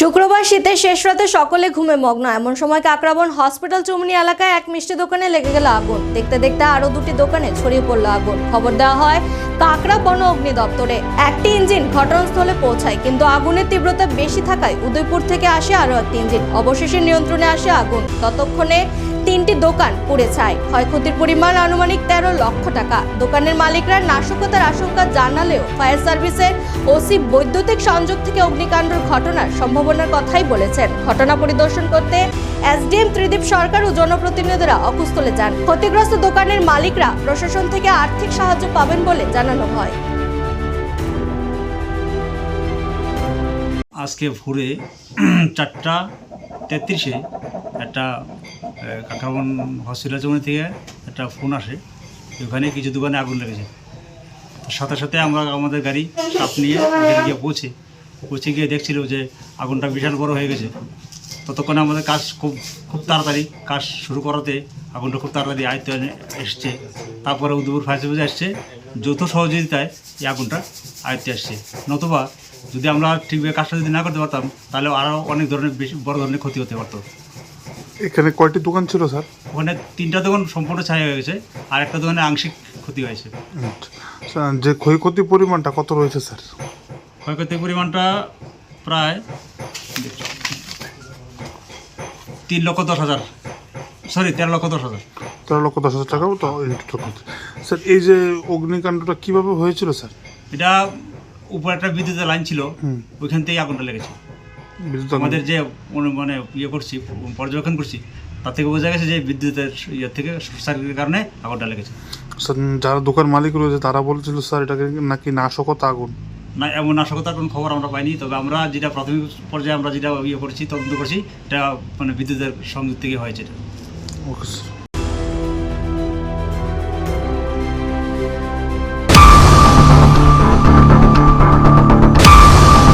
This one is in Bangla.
শুক্রবার শীতের শেষ রাতে সকলে ঘুমে মগ্ন। এমন সময় কাকরাবন হসপিটাল চুমনি এলাকায় এক মিষ্টি দোকানে লেগে গেল আগুন। দেখতে দেখতে আরও দুটি দোকানে ছড়িয়ে পড়ল আগুন। খবর দেওয়া হয়, কাকরা বন অগ্নি দপ্তরে একটি ইঞ্জিন ঘটনাস্থলে পৌঁছায়, কিন্তু আগুনের তীব্রতা বেশি থাকায় উদয়পুর থেকে আসে আরও একটি ইঞ্জিন। অবশেষে নিয়ন্ত্রণে আসে আগুন। ততক্ষণে তিনটি দোকান পুড়ে ছাই ক্ষয়ক্ষতির পরিমাণ আনুমানিক তেরো লক্ষ টাকা। দোকানের মালিকরা নাশকতার আশঙ্কা জানালেও ফায়ার সার্ভিসের ওসি বৈদ্যুতিক সংযোগ থেকে অগ্নিকাণ্ডের ঘটনার সম্ভাবনার কথাই বলেছেন। ঘটনা পরিদর্শন করতে এসডিএম ত্রিদীপ সরকার ও জনপ্রতিনিধিরা অকুস্থলে যান। ক্ষতিগ্রস্ত দোকানের মালিকরা প্রশাসন থেকে আর্থিক সাহায্য পাবেন বলে জানানো হয়। আজকে ভোরে চারটা তেত্রিশে একটা কাকাবন হসপিটাল থেকে একটা ফোন আসে। ওখানে কিছু দোকানে আগুন লেগেছে। সাথে সাথে আমরা আমাদের গাড়ি চাপ নিয়ে গিয়ে পৌঁছে পৌঁছে গিয়ে দেখছিল যে আগুনটা বিশাল বড় হয়ে গেছে। ততক্ষণে আমাদের কাজ খুব খুব তাড়াতাড়ি কাজ শুরু করাতে আগুনটা খুব তাড়াতাড়ি আয়ত্ত এসছে। তারপরে উদয়পুর ফায়ার সার্ভিস আসছে, যৌথ সহযোগিতায় এই আগুনটা আয়ত্তে আসছে। নতুবা যদি আমরা ঠিকভাবে কাজটা যদি না করতে পারতাম, তাহলে আরও অনেক ধরনের বেশি বড় ধরনের ক্ষতি হতে পারতো। এখানে কয়টি দোকান ছিল স্যার? ওখানে তিনটা দোকান সম্পূর্ণ ছাই হয়ে গেছে আর একটা দোকানে আংশিক ক্ষতি হয়েছে। আচ্ছা। স্যার, যে ক্ষয়ক্ষতির পরিমাণটা কত রয়েছে স্যার? ক্ষয়ক্ষতির পরিমাণটা প্রায় তিন লক্ষ দশ হাজার। সরি তেরো লক্ষ দশ হাজার। তেরো লক্ষ দশ হাজার টাকাও তো। স্যার এই যে অগ্নিকাণ্ডটা কীভাবে হয়েছিল স্যার? এটা উপরে একটা বিদ্যুতের লাইন ছিল। ওইখান থেকেই আগুনটা লেগেছে। আমাদের যে মানে ইয়ে করছি পর্যবেক্ষণ করছি তার থেকে বোঝা গেছে যে বিদ্যুতের ইয়ে থেকে সার্কিটের কারণে আগুনটা লেগেছে। স্যার যারা দোকান মালিক রয়েছে তারা বলছিল স্যার এটাকে নাকি নাশকতা আগুন? না এমন নাশকতার কোনো খবর আমরা পাইনি তবে আমরা যেটা প্রাথমিক পর্যায়ে আমরা যেটা ইয়ে করছি তদন্ত করছি এটা মানে বিদ্যুতের সংযোগ থেকে হয়েছে এটা। ওকে